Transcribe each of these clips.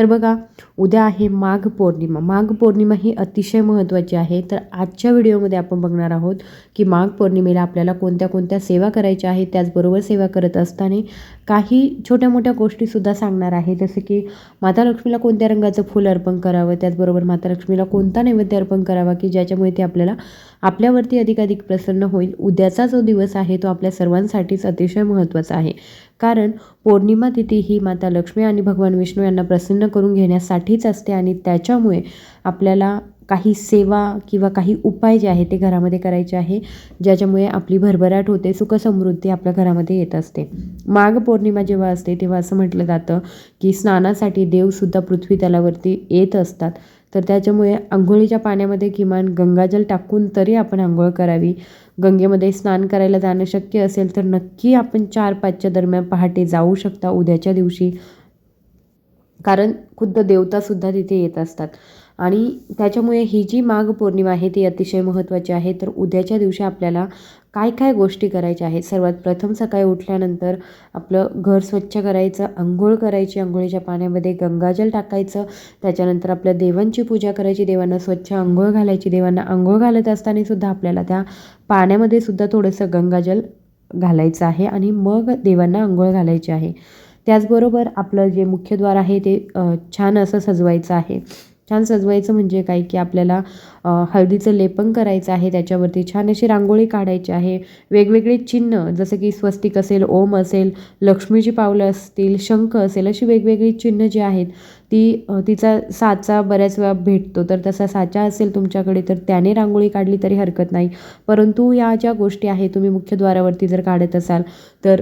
तर बघा उद्या आहे माघ पौर्णिमा. माघ पौर्णिमा ही अतिशय महत्त्वाची आहे. तर आजच्या व्हिडिओमध्ये आपण बघणार आहोत की माघ पौर्णिमेला आपल्याला कोणत्या कोणत्या सेवा करायच्या आहेत त्याचबरोबर सेवा करत असताना काही छोट्या मोठ्या गोष्टीसुद्धा सांगणार आहे. जसं की माता लक्ष्मीला कोणत्या रंगाचं फूल अर्पण करावं त्याचबरोबर माता लक्ष्मीला कोणता नैवेद्य अर्पण करावा की ज्याच्यामुळे ते आपल्याला आपल्यावरती अधिकाधिक प्रसन्न होईल. उद्याचा जो दिवस आहे तो आपल्या सर्वांसाठीच अतिशय महत्त्वाचा आहे. कारण पौर्णिमा तिथी ही माता लक्ष्मी आणि भगवान विष्णू यांना प्रसन्न करून घेण्यासाठीच असते आणि त्याच्यामुळे आपल्याला काही सेवा किंवा काही उपाय जे आहे ते घरामध्ये करायचे आहे ज्याच्यामुळे आपली भरभराट होते सुखसमृद्धी आपल्या घरामध्ये येत असते. माघ पौर्णिमा जेव्हा असते तेव्हा असं म्हटलं जातं की स्नानासाठी देवसुद्धा पृथ्वी तलावरती येत असतात. तर त्याच्यामुळे आंघोळीच्या पाण्यामध्ये किमान गंगाजल टाकून तरी आपण आंघोळ करावी. गंगेमध्ये स्नान करायला जाणं शक्य असेल तर नक्की आपण चार पाचच्या दरम्यान पहाटे जाऊ शकता उद्याच्या दिवशी. कारण खुद्द देवतासुद्धा तिथे येत असतात. आणि त्याच्यामुळे ही जी माघ पौर्णिमा आहे ती अतिशय महत्त्वाची आहे. तर उद्याच्या दिवशी आपल्याला काय काय गोष्टी करायच्या आहेत? सर्वात प्रथम सकाळी उठल्यानंतर आपलं घर स्वच्छ करायचं आंघोळ करायची आंघोळीच्या पाण्यामध्ये गंगाजल टाकायचं त्याच्यानंतर आपल्या देवांची पूजा करायची देवांना स्वच्छ आंघोळ घालायची देवांना आंघोळ घालत असताना सुद्धा आपल्याला त्या पाण्यामध्ये सुद्धा थोडंसं गंगाजल घालायचं आहे आणि मग देवांना आंघोळ घालायची आहे. त्याचबरोबर आपलं जे मुख्यद्वार आहे ते छान असं सजवायचं आहे. छान सजवायचं म्हणजे काय की आपल्याला हळदीचं लेपन करायचं आहे त्याच्यावरती छान अशी रांगोळी काढायची आहे. वेगवेगळे चिन्ह जसं की स्वस्तिक असेल ओम असेल लक्ष्मीची पावलं असतील शंख असेल अशी वेगवेगळी चिन्ह जी आहेत ती तिचा साचा बऱ्याच वेळा भेटतो. तर तसा साचा असेल तुमच्याकडे तर त्याने रांगोळी काढली तरी हरकत नाही. परंतु या ज्या गोष्टी आहेत तुम्ही मुख्यद्वारावरती जर काढत असाल तर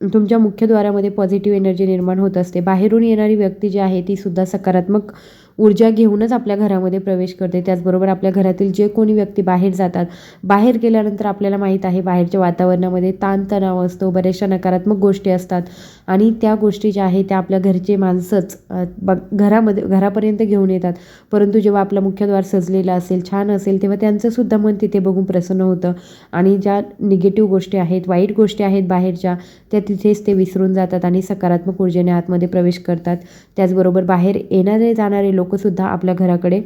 तुमच्या मुख्यद्वारामध्ये पॉझिटिव्ह एनर्जी निर्माण होत असते. बाहेरून येणारी व्यक्ती जी आहे ती सुद्धा सकारात्मक ऊर्जा घेऊनच आपल्या घरामध्ये प्रवेश करते. त्याचबरोबर आपल्या घरातील जे कोणी व्यक्ती बाहेर जातात बाहेर गेल्यानंतर आपल्याला माहीत आहे बाहेरच्या वातावरणामध्ये ताणतणाव असतो बऱ्याचशा नकारात्मक गोष्टी असतात आणि त्या गोष्टी ज्या आहेत त्या आपल्या घरचे माणसंच ब घरामध्ये घरापर्यंत घेऊन येतात. परंतु जेव्हा आपला मुख्यद्वार सजलेला असेल छान असेल तेव्हा त्यांचंसुद्धा मन तिथे बघून प्रसन्न होतं आणि ज्या निगेटिव्ह गोष्टी आहेत वाईट गोष्टी आहेत बाहेरच्या त्या तिथेच ते विसरून जातात आणि सकारात्मक ऊर्जेने आतमध्ये प्रवेश करतात. त्याचबरोबर बाहेर येणारे जाणारे लोकसुद्धा आपल्या घराकडे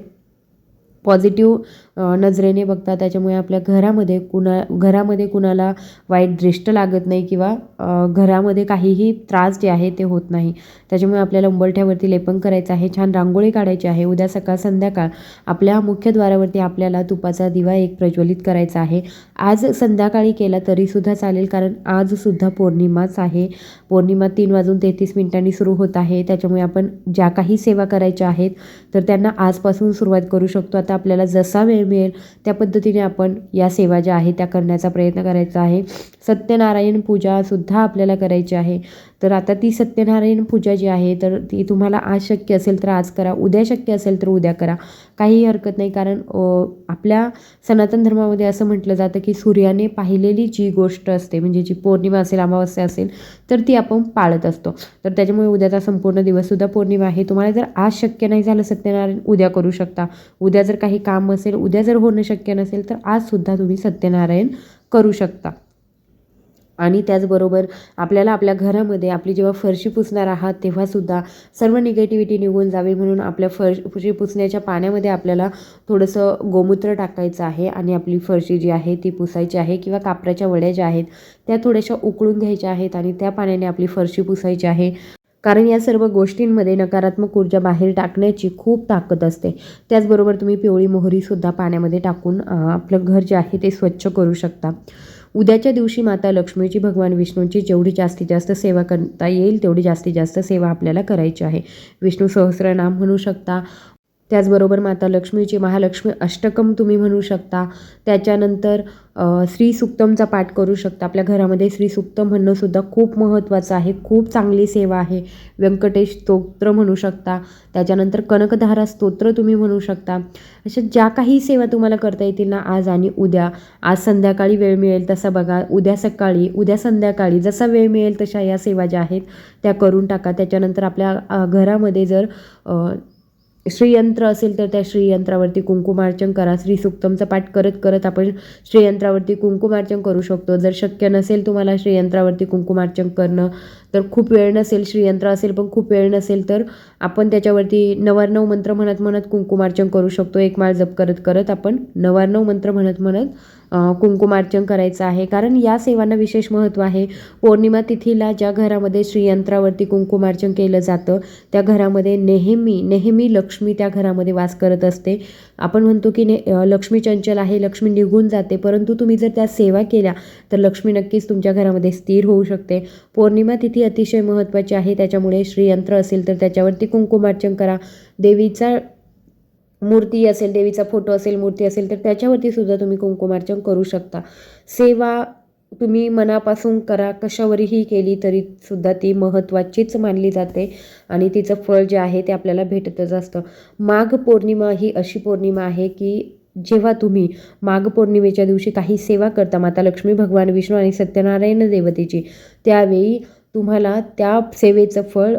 पॉझिटिव्ह नजरेने बघतात त्याच्यामुळे आपल्या घरामध्ये कुणा घरामध्ये कुणाला वाईट दृष्ट लागत नाही किंवा घरामध्ये काहीही त्रास जे आहे ते होत नाही. त्याच्यामुळे आपल्याला उंबरठ्यावरती लेपन करायचं आहे छान रांगोळी काढायची आहे. उद्या सकाळ संध्याकाळ आपल्या मुख्यद्वारावरती आपल्याला तुपाचा दिवा एक प्रज्वलित करायचा आहे. आज संध्याकाळी केला तरीसुद्धा चालेल कारण आजसुद्धा पौर्णिमाच आहे. पौर्णिमा तीन वाजून तेहतीस मिनिटांनी सुरू होत आहे. त्याच्यामुळे आपण ज्या काही सेवा करायच्या आहेत तर त्यांना आजपासून सुरुवात करू शकतो. आता आपल्याला जसा वेळ मिळेल त्या पद्धतीने आपण या सेवा ज्या आहेत त्या करण्याचा प्रयत्न करायचा आहे. सत्यनारायण पूजासुद्धा आपल्याला करायची आहे. तर आता ती सत्यनारायण पूजा जी आहे तर ती तुम्हाला आज शक्य असेल तर आज करा उद्या शक्य असेल तर उद्या करा. काहीही हरकत नाही कारण आपल्या सनातन धर्मामध्ये असं म्हटलं जातं की सूर्याने पाहिलेली जी गोष्ट असते म्हणजे जी पौर्णिमा असेल अमावस्या असेल तर ती आपण पाळत असतो. तर त्याच्यामुळे उद्याचा संपूर्ण दिवससुद्धा पौर्णिमा आहे. तुम्हाला जर आज शक्य नाही झालं सत्यनारायण उद्या करू शकता. उद्या जर काही काम असेल उद्या जर होणं शक्य नसेल तर आजसुद्धा तुम्ही सत्यनारायण करू शकता. आणि त्याचबरोबर आपल्याला आपल्या घरामध्ये आपली जेव्हा फरशी पुसणार आहात तेव्हासुद्धा सर्व निगेटिव्हिटी निघून जावी म्हणून आपल्या फरशी पुसण्याच्या पाण्यामध्ये आपल्याला थोडंसं गोमूत्र टाकायचं आहे आणि आपली फरशी जी आहे ती पुसायची आहे किंवा कापराच्या वड्या ज्या आहेत त्या थोड्याशा उकळून घ्यायच्या आहेत आणि त्या पाण्याने आपली फरशी पुसायची आहे. कारण या सर्व गोष्टींमध्ये नकारात्मक ऊर्जा बाहेर टाकण्याची खूप ताकद असते. त्याचबरोबर तुम्ही पिवळी मोहरीसुद्धा पाण्यामध्ये टाकून आपलं घर जे आहे ते स्वच्छ करू शकता. उद्याच्या दिवशी माता लक्ष्मीची भगवान विष्णूंची जेवढी जास्तीत जास्त सेवा करता येईल तेवढी जास्तीत जास्त सेवा आपल्याला करायची आहे. विष्णू सहस्रनाम म्हणू शकता त्याचबरोबर माता लक्ष्मीची महालक्ष्मी अष्टकम तुम्ही म्हणू शकता. त्याच्यानंतर श्री सुक्तमचा पाठ करू शकता. आपल्या घरामध्ये श्री सुक्तम म्हणणंसुद्धा खूप महत्त्वाचं आहे. खूप चांगली सेवा आहे. व्यंकटेश स्तोत्र म्हणू शकता. त्याच्यानंतर कनकधारा स्तोत्र तुम्ही म्हणू शकता. अशा ज्या काही सेवा तुम्हाला करता येतील ना आज आणि उद्या. आज संध्याकाळी वेळ मिळेल तसा बघा. उद्या सकाळी उद्या संध्याकाळी जसा वेळ मिळेल तशा या सेवा ज्या आहेत त्या करून टाका. त्याच्यानंतर आपल्या घरामध्ये जर श्रीयंत्र असेल तर त्या श्रीयंत्रावरती कुंकुमार्चन करा. श्री सुक्तमचा पाठ करत करत आपण श्रीयंत्रावरती कुंकुमार्चन करू शकतो. जर शक्य नसेल तुम्हाला श्रीयंत्रावरती कुंकुमार्चन करणं तर खूप वेळ नसेल. श्रीयंत्र असेल पण खूप वेळ नसेल तर आपण त्याच्यावरती नवारनव मंत्र म्हणत म्हणत कुंकुमार्चन करू शकतो. एक माळ जप करत करत आपण नवारनव मंत्र म्हणत म्हणत कुंकुमार्चन करायचं आहे. कारण या सेवांना विशेष महत्त्व आहे. पौर्णिमा तिथीला ज्या घरामध्ये श्रीयंत्रावरती कुंकुमार्चन केलं जातं त्या घरामध्ये नेहमी नेहमी लक्ष्मी त्या घरामध्ये वास करत असते. आपण म्हणतो की ने लक्ष्मी चंचल आहे लक्ष्मी निघून जाते. परंतु तुम्ही जर त्या सेवा केल्या तर लक्ष्मी नक्कीच तुमच्या घरामध्ये स्थिर होऊ शकते. पौर्णिमा तिथी अतिशय महत्त्वाची आहे. त्याच्यामुळे श्रीयंत्र असेल तर त्याच्यावरती कुंकुमार्चन करा. देवीचा मूर्ती असेल देवीचा फोटो असेल मूर्ती असेल तर त्याच्यावरती सुद्धा तुम्ही कुंकुमार्चन करू शकता. सेवा तुम्ही मनापासून करा कशावरही केली तरी सुद्धा ती महत्त्वाचीच मानली जाते आणि तिचं फळ जे आहे ते आपल्याला भेटतच असतं. माघ पौर्णिमा ही अशी पौर्णिमा आहे की जेव्हा तुम्ही माघ पौर्णिमेच्या दिवशी काही सेवा करता माता लक्ष्मी भगवान विष्णू आणि सत्यनारायण देवतेची त्यावेळी तुम्हाला त्या सेवेचं फळ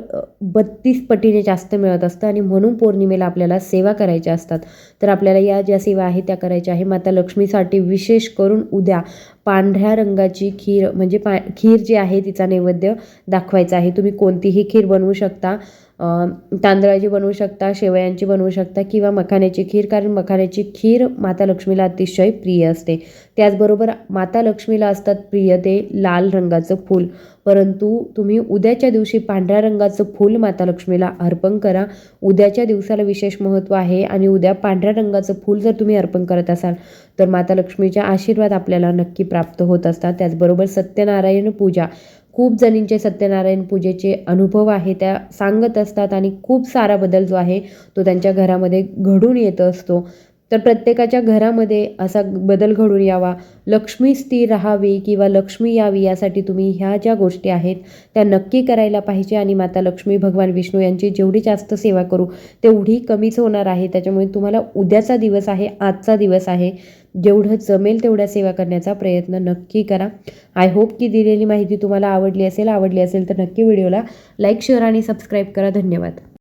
बत्तीस पटीने जास्त मिळत असतं आणि म्हणून पौर्णिमेला आपल्याला सेवा करायच्या असतात. तर आपल्याला या ज्या सेवा आहेत त्या करायच्या आहे माता लक्ष्मीसाठी विशेष करून उद्या पांढऱ्या रंगाची खीर म्हणजे पा खीर जी आहे तिचा नैवेद्य दाखवायचा आहे. तुम्ही कोणतीही खीर बनवू शकता. तांदळाची बनवू शकता शेवयांची बनवू शकता किंवा मखाण्याची खीर कारण मखाण्याची खीर माता लक्ष्मीला अतिशय प्रिय असते. त्याचबरोबर माता लक्ष्मीला असतात प्रिय ते लाल रंगाचं फूल. परंतु तुम्ही उद्याच्या दिवशी पांढऱ्या रंगाचं फूल माता लक्ष्मीला अर्पण करा. उद्याच्या दिवसाला विशेष महत्त्व आहे आणि उद्या पांढऱ्या रंगाचं फूल जर तुम्ही अर्पण करत असाल तर माता लक्ष्मीच्या आशीर्वाद आपल्याला नक्की प्राप्त होत असतात. त्याचबरोबर सत्यनारायण पूजा. खूप जणींचे सत्यनारायण पूजेचे अनुभव आहे त्या सांगत असतात आणि खूप सारा बदल जो आहे तो त्यांच्या घरामध्ये घडून येत असतो. तर प्रत्येकाच्या घरामध्ये असा बदल घडून यावा. लक्ष्मी स्थिर राहावी किंवा लक्ष्मी यावी यासाठी तुम्ही ह्या ज्या गोष्टी आहेत त्या नक्की करायला पाहिजे आणि माता लक्ष्मी भगवान विष्णू यांची जेवढी जास्त सेवा करू तेवढी कमीच होणार आहे. त्याच्यामुळे तुम्हाला उद्याचा दिवस आहे आजचा दिवस आहे. जेवढं जमेल तेवढ्या सेवा करण्याचा प्रयत्न नक्की करा. आय होप की दिलेली माहिती तुम्हाला आवडली असेल आवडली असेल तर नक्की व्हिडिओला लाईक शेअर आणि सबस्क्राईब करा. धन्यवाद.